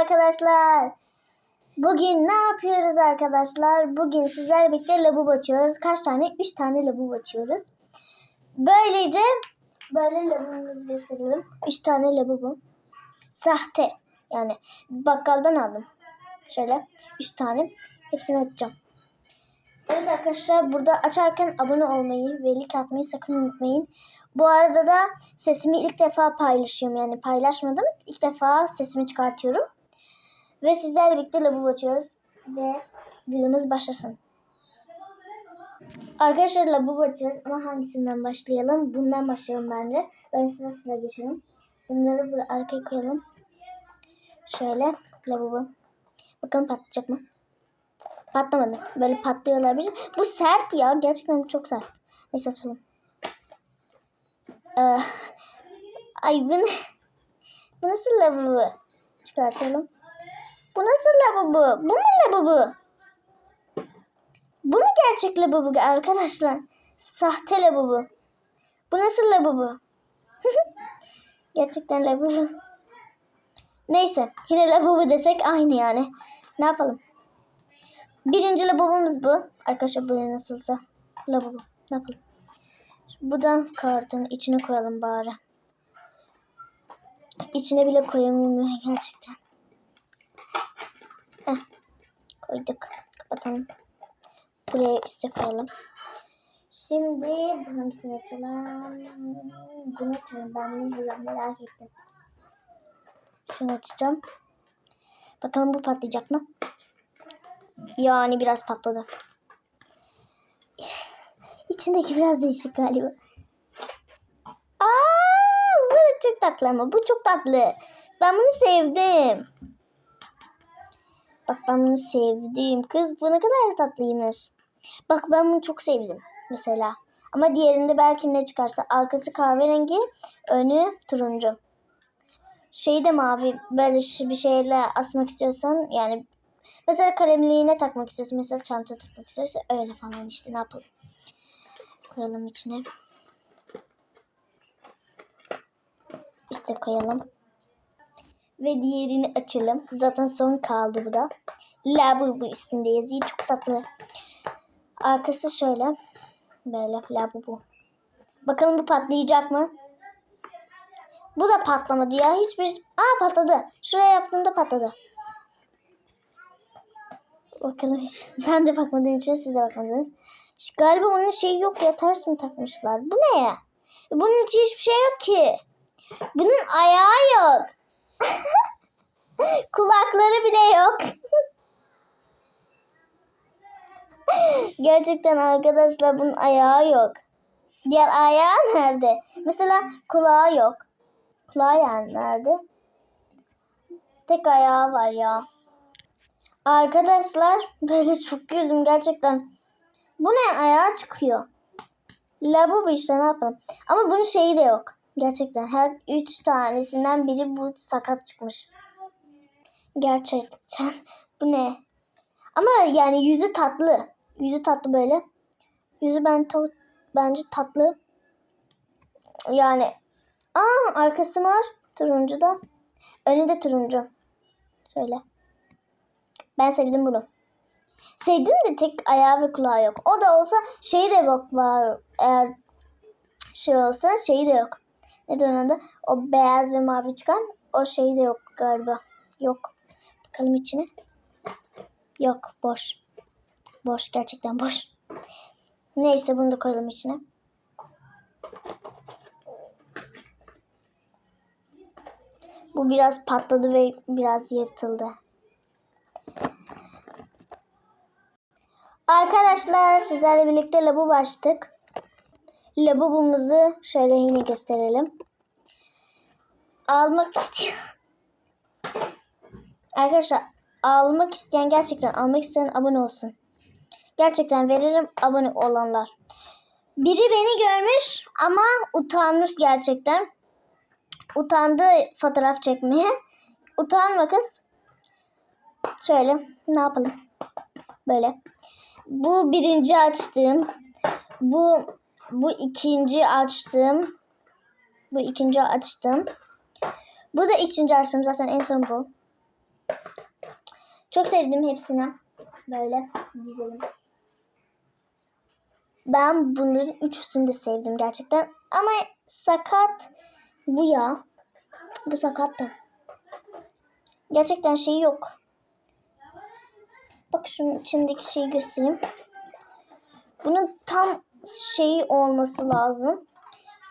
arkadaşlar. Bugün ne yapıyoruz arkadaşlar? Bugün sizlerle birlikte lavabo açıyoruz. Kaç tane? 3 tane lavabo açıyoruz. Böylece böyle lavabomuzu gösterelim. 3 tane lavabo. Sahte. Yani bakkaldan aldım. Şöyle 3 tane. Hepsini açacağım. Evet arkadaşlar burada açarken abone olmayı ve like atmayı sakın unutmayın. Bu arada da sesimi ilk defa paylaşıyorum. Yani paylaşmadım. İlk defa sesimi çıkartıyorum. Ve sizlerle birlikte lavabo açıyoruz. Ve videomuz başlasın. Arkadaşlar lavabo açacağız ama hangisinden başlayalım? Bundan başlayalım bence. Ben size sıra geçelim. Bunları buraya arkaya koyalım. Şöyle lavabo. Bakalım patlayacak mı? Patlamadı. Böyle patlıyorlar. Bir Bu sert ya. Gerçekten çok sert. Neyse açalım. Ee, ay bu ne? Bu nasıl lavabo? Çıkartalım. Bu nasıl lavabo? Bu mu lavabo? Bu mu gerçek lavabo arkadaşlar? Sahte lavabo. Bu nasıl lavabo? Gerçekten lavabo. Neyse. Yine lavabo desek aynı yani. Ne yapalım? Birinci lavabomuz bu. Arkadaşlar böyle nasılsa. Lavabo. Ne yapalım? Bu da kartın içine koyalım bari. İçine bile koyamıyorum gerçekten. Heh. Koyduk. Kapatalım. Buraya üste koyalım. Şimdi hangisini açalım? Bunu açalım. Ben bunu biraz merak ettim. Şunu açacağım. Bakalım bu patlayacak mı? Yani biraz patladı. İçindeki biraz değişik galiba. Aa, bu çok tatlı ama. Bu çok tatlı. Ben bunu sevdim. Bak ben bunu sevdim. Kız bu ne kadar tatlıymış. Bak ben bunu çok sevdim. Mesela. Ama diğerinde belki ne çıkarsa. Arkası kahverengi, önü turuncu. Şeyi de mavi. Böyle bir şeyle asmak istiyorsan yani Mesela kalemliğine takmak istiyorsun. Mesela çanta takmak istiyorsan öyle falan işte ne yapalım. Koyalım içine. İşte koyalım. Ve diğerini açalım. Zaten son kaldı bu da. Labubu üstünde yazıyor. Çok tatlı. Arkası şöyle. Böyle labubu. Bakalım bu patlayacak mı? Bu da patlamadı ya. Hiçbir... Aa patladı. Şuraya yaptığımda patladı. Bakalım hiç. Ben de bakmadığım için siz de bakmadınız. Galiba onun şeyi yok ya. Ters mi takmışlar? Bu ne ya? Bunun içi hiçbir şey yok ki. Bunun ayağı yok. Kulakları bile yok. Gerçekten arkadaşlar bunun ayağı yok. Diğer ayağı nerede? Mesela kulağı yok. Kulağı yani nerede? Tek ayağı var ya. Arkadaşlar böyle çok güldüm gerçekten. Bu ne ayağa çıkıyor. Labubu işte ne yapalım. Ama bunun şeyi de yok. Gerçekten her üç tanesinden biri bu sakat çıkmış. Gerçekten. Bu ne? Ama yani yüzü tatlı. Yüzü tatlı böyle. Yüzü ben to bence tatlı. Yani aa arkası var. Turuncu da. Önü de turuncu. Şöyle. Ben sevdim bunu. Sevdim de tek ayağı ve kulağı yok. O da olsa şey de yok var. Eğer şey olsa şeyi de yok. Ne adı? O beyaz ve mavi çıkan o şey de yok galiba. Yok. Bakalım içine. Yok. Boş. Boş. Gerçekten boş. Neyse bunu da koyalım içine. Bu biraz patladı ve biraz yırtıldı. Arkadaşlar sizlerle birlikte labu açtık. Labubumuzu şöyle yine gösterelim. Almak isteyen Arkadaşlar almak isteyen gerçekten almak isteyen abone olsun. Gerçekten veririm abone olanlar. Biri beni görmüş ama utanmış gerçekten. Utandı fotoğraf çekmeye. Utanma kız. Şöyle ne yapalım? Böyle. Bu birinci açtığım. Bu bu ikinci açtım. Bu ikinci açtım. Bu da üçüncü açtım zaten en son bu. Çok sevdim hepsini. Böyle dizelim. Ben bunların üçüsünü de sevdim gerçekten. Ama sakat bu ya. Bu sakat da. Gerçekten şey yok. Bak şunun içindeki şeyi göstereyim. Bunun tam şeyi olması lazım.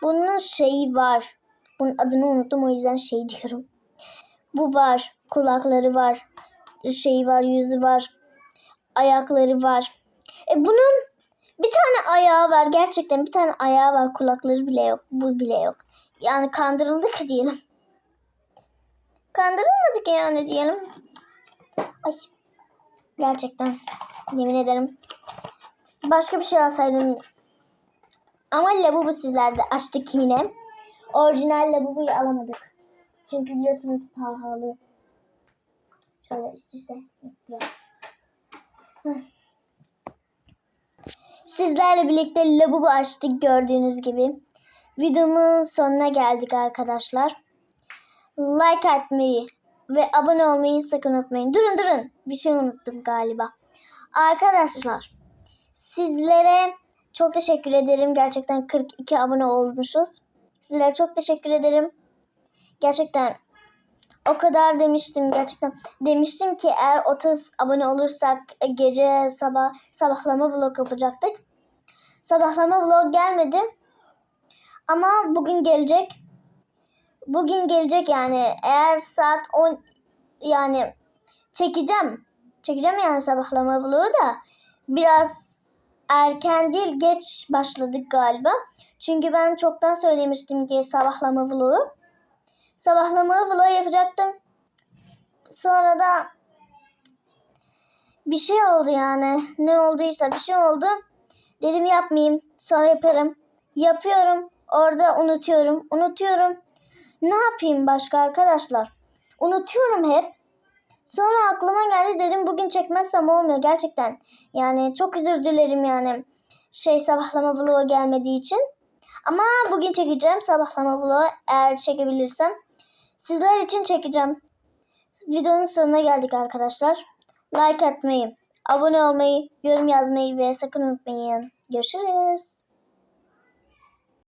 Bunun şeyi var. Bunun adını unuttum o yüzden şey diyorum. Bu var. Kulakları var. Şeyi var, yüzü var. Ayakları var. E bunun bir tane ayağı var. Gerçekten bir tane ayağı var. Kulakları bile yok. Bu bile yok. Yani kandırıldık diyelim. Kandırılmadık yani diyelim. Ay. Gerçekten. Yemin ederim. Başka bir şey alsaydım. Ama labubu sizlerde açtık yine. Orijinal labubuyu alamadık. Çünkü biliyorsunuz pahalı. Şöyle üst üste. Sizlerle birlikte labubu açtık gördüğünüz gibi. Videomun sonuna geldik arkadaşlar. Like atmayı ve abone olmayı sakın unutmayın. Durun durun. Bir şey unuttum galiba. Arkadaşlar sizlere çok teşekkür ederim. Gerçekten 42 abone olmuşuz. Sizlere çok teşekkür ederim. Gerçekten o kadar demiştim gerçekten. Demiştim ki eğer 30 abone olursak e, gece sabah sabahlama vlog yapacaktık. Sabahlama vlog gelmedi. Ama bugün gelecek. Bugün gelecek yani. Eğer saat 10 yani çekeceğim. Çekeceğim yani sabahlama vlogu da biraz erken değil geç başladık galiba. Çünkü ben çoktan söylemiştim ki sabahlama vlogu. Sabahlama vlogu yapacaktım. Sonra da bir şey oldu yani. Ne olduysa bir şey oldu. Dedim yapmayayım. Sonra yaparım. Yapıyorum. Orada unutuyorum. Unutuyorum. Ne yapayım başka arkadaşlar? Unutuyorum hep. Sonra aklıma geldi dedim bugün çekmezsem olmuyor gerçekten. Yani çok özür dilerim yani. Şey sabahlama vlogu gelmediği için. Ama bugün çekeceğim sabahlama vlogu eğer çekebilirsem. Sizler için çekeceğim. Videonun sonuna geldik arkadaşlar. Like atmayı, abone olmayı, yorum yazmayı ve sakın unutmayın. Görüşürüz.